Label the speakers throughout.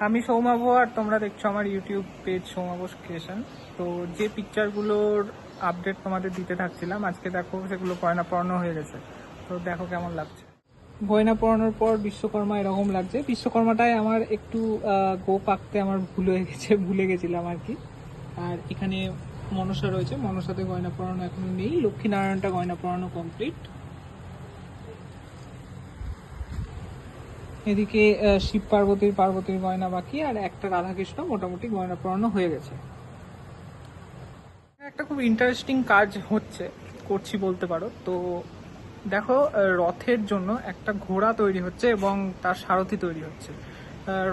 Speaker 1: আমি সৌমাভ আর তোমরা দেখছ আমার ইউটিউব পেজ সৌমাভ ক্রিয়েশন তো যে পিকচারগুলোর আপডেট তোমাদের দিতে থাকছিলাম আজকে দেখো সেগুলো গয়না পড়ানো হয়ে গেছে। তো দেখো কেমন লাগছে। গয়না পড়ানোর পর বিশ্বকর্মা এরকম লাগছে। বিশ্বকর্মাটায় আমার একটু আহ, গোপ আঁকতে আমার ভুল হয়ে গেছে ভুলে গেছিলাম আর কি। আর এখানে মনসা রয়েছে। মনসাতে গয়না পড়ানো এখনও নেই। লক্ষ্মীনারায়ণটা গয়না পড়ানো কমপ্লিট এদিকে শিব পার্বতীর পার্বতীর গয়না বাকি, আর একটা রাধাকৃষ্ণ মোটামুটি গয়না পড়ানো হয়ে গেছে। একটা খুব ইন্টারেস্টিং কাজ হচ্ছে, করছি বলতে পারো। তো দেখো রথের জন্য একটা ঘোড়া তৈরি হচ্ছে এবং তার সারথি তৈরি হচ্ছে।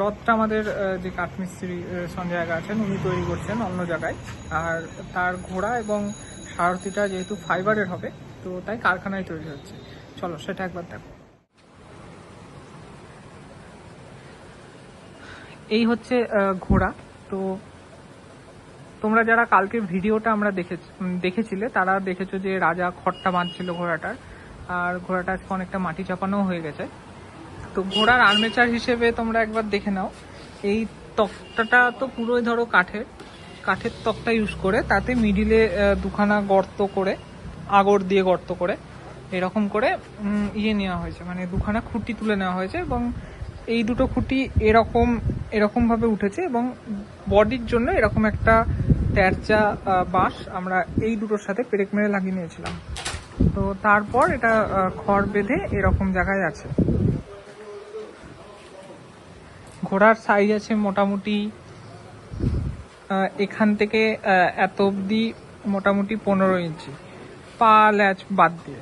Speaker 1: রথটা আমাদের যে কাঠমিস্ত্রি সঞ্জয় আগা আছেন, উনি তৈরি করছেন অন্য জায়গায়। আর তার ঘোড়া এবং সারথিটা যেহেতু ফাইবারের হবে, তো তাই কারখানায় তৈরি হচ্ছে। চলো, সেটা একবার দেখো। এই হচ্ছে ঘোড়া। তো তোমরা যারা কালকে ভিডিওটা আমরা দেখে দেখেছিলে, তারা দেখেছ যে রাজা খড়টা বাঁধছিল ঘোড়াটার। আর ঘোড়াটা আজকে অনেকটা মাটি চাপানো হয়ে গেছে। তো ঘোড়ার আর্মেচার হিসেবে তোমরা একবার দেখে নাও। এই তক্তাটা তো পুরোই ধরো কাঠের। কাঠের তক্তা ইউজ করে, তাতে মিডিলে দুখানা গর্ত করে, আগর দিয়ে গর্ত করে, এরকম করে ইয়ে নেওয়া হয়েছে। মানে দুখানা খুঁটি তুলে নেওয়া হয়েছে এবং এই দুটো খুঁটি এরকম, এরকমভাবে উঠেছে এবং বডির জন্য এরকম একটা তেরচা বাঁশ আমরা এই দুটোর সাথে পেরেক মেরে লাগিয়ে নিয়েছিলাম। তো তারপর এটা খড় বেঁধে এরকম জায়গায় আছে। ঘোড়ার সাইজ আছে মোটামুটি এখান থেকে এত অবধি মোটামুটি পনেরো ইঞ্চি। পা, ল্যাচ বাদ দিয়ে।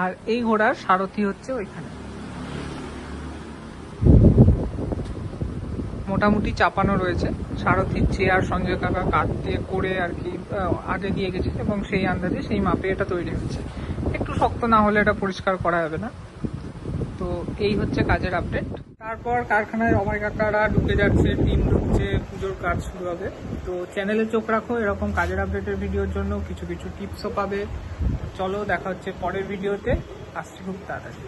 Speaker 1: আর এই ঘোড়ার সারথি হচ্ছে ওইখানে। মোটামুটি চাপানো রয়েছে। সারথির চেয়ার, সঞ্জয় কাকা কাঠ দিয়ে করে আর কি আগে দিয়ে গেছে এবং সেই আন্দাজে সেই মাপে এটা তৈরি হচ্ছে। একটু শক্ত না হলে এটা পরিষ্কার করা যাবে না। তো এই হচ্ছে কাজের আপডেট তারপর কারখানায় অভয় কাকারা ঢুকে যাচ্ছে, টিম ঢুকছে, পুজোর কাজ শুরু হবে। তো চ্যানেলে চোখ রাখো, এরকম কাজের আপডেটের ভিডিওর জন্য কিছু কিছু টিপসও পাবে। চলো দেখা হচ্ছে পরের ভিডিওতে আসছি খুব তাড়াতাড়ি।